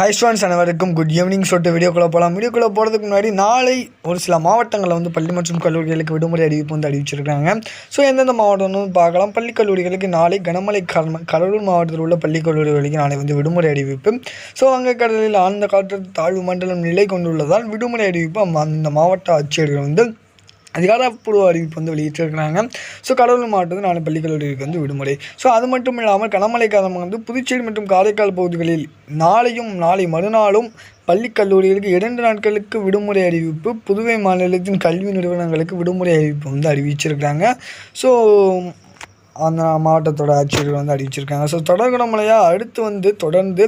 High students அனைவருக்கும் good evening சொல்லிட்டு வீடியோக்குள்ளே போகலாம் வீடியோக்குள்ளே போகிறதுக்கு முன்னாடி நாளை ஒரு சில மாவட்டங்களில் வந்து பள்ளி மற்றும் கல்லூரிகளுக்கு விடுமுறை அறிவிப்பு வந்து அறிவிச்சிருக்காங்க. ஸோ எந்தெந்த மாவட்டம்னு பார்க்கலாம். பள்ளி கல்லூரிகளுக்கு நாளை கனமழை காரணமாக கடலூர் மாவட்டத்தில் உள்ள பள்ளி கல்லூரிகளுக்கு நாளை வந்து விடுமுறை அறிவிப்பு. ஸோ அங்கே கடலில் ஆழ்ந்த காற்று தாழ்வு மண்டலம் நிலை கொண்டுள்ளதால் விடுமுறை அறிவிப்பு அந்த மாவட்ட ஆட்சியர்கள் வந்து அதிகாரப்பூர்வ அறிவிப்பு வந்து வெளியிட்டிருக்கிறாங்க. ஸோ கடலூர் மாவட்டத்தில் நாளை பள்ளி வந்து விடுமுறை. ஸோ அது மட்டும் இல்லாமல் கனமழை காரணமாக வந்து புதுச்சேரி மற்றும் காரைக்கால் பகுதிகளில் நாளையும் நாளை மறுநாளும் பள்ளி கல்லூரிகளுக்கு இரண்டு நாட்களுக்கு விடுமுறை அறிவிப்பு புதுவை மாநிலத்தின் கல்வி நிறுவனங்களுக்கு விடுமுறை அறிவிப்பு வந்து அறிவிச்சிருக்கிறாங்க. ஸோ அந்த மாவட்டத்தோட ஆட்சியர்கள் வந்து அறிவிச்சிருக்காங்க. ஸோ தொடர் கனமழையாக அடுத்து வந்து தொடர்ந்து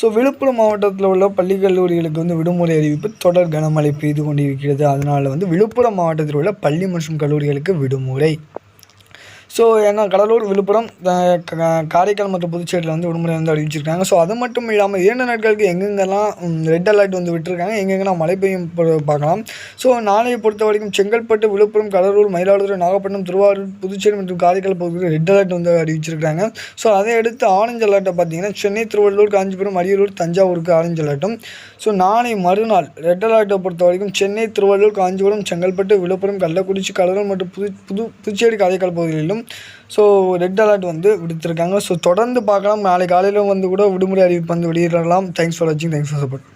ஸோ விழுப்புரம் மாவட்டத்தில் உள்ள பள்ளி கல்லூரிகளுக்கு வந்து விடுமுறை அறிவிப்பு தொடர் கனமழை பெய்து கொண்டிருக்கிறது. அதனால் வந்து விழுப்புரம் மாவட்டத்தில் உள்ள பள்ளி மற்றும் கல்லூரிகளுக்கு விடுமுறை. ஸோ ஏன்னா கடலூர் விழுப்புரம் க- காரைக்கால் மற்றும் புதுச்சேரியில் வந்து விடுமுறை வந்து அறிவிச்சிருக்காங்க ஸோ அது மட்டும் இல்லாமல் இரண்டு நாட்களுக்கு எங்கெங்கெல்லாம் ரெட் அலர்ட் வந்து விட்டுருக்காங்க எங்கெங்கெல்லாம் மழை பெய்யும் பார்க்கலாம். ஸோ நாளையை பொறுத்த வரைக்கும் செங்கல்பட்டு விழுப்புரம் கடலூர் மயிலாடுதுறை நாகப்பட்டினம் திருவாரூர் புதுச்சேரி மற்றும் காரைக்கால் பகுதியில் ரெட் அலர்ட் வந்து அறிவிச்சிருக்காங்க ஸோ அதை அடுத்து ஆரஞ்சு அலர்ட்டை பார்த்தீங்கன்னா சென்னை திருவள்ளூர் காஞ்சிபுரம் அரியலூர் தஞ்சாவூருக்கு ஆரஞ்சு அலர்ட்டும் ஸோ நாளை மறுநாள் ரெட் அலர்ட்டை பொறுத்த வரைக்கும் சென்னை திருவள்ளூர் காஞ்சிபுரம் செங்கல்பட்டு விழுப்புரம் கள்ளக்குறிச்சி கடலூர் மற்றும் புது புது புதுச்சேரி காரைக்கால் பகுதிகளிலும் ஸோ ரெட் அலர்ட் வந்து விடுத்திருக்காங்க. ஸோ தொடர்ந்து பார்க்கலாம். நாளை காலையில் வந்து கூட விடுமுறை அறிவிப்பு வந்து வெளியிடலாம். தேங்க்ஸ் ஃபார் வாட்சிங் தேங்க்ஸ் ஃபார் சப்போர்ட்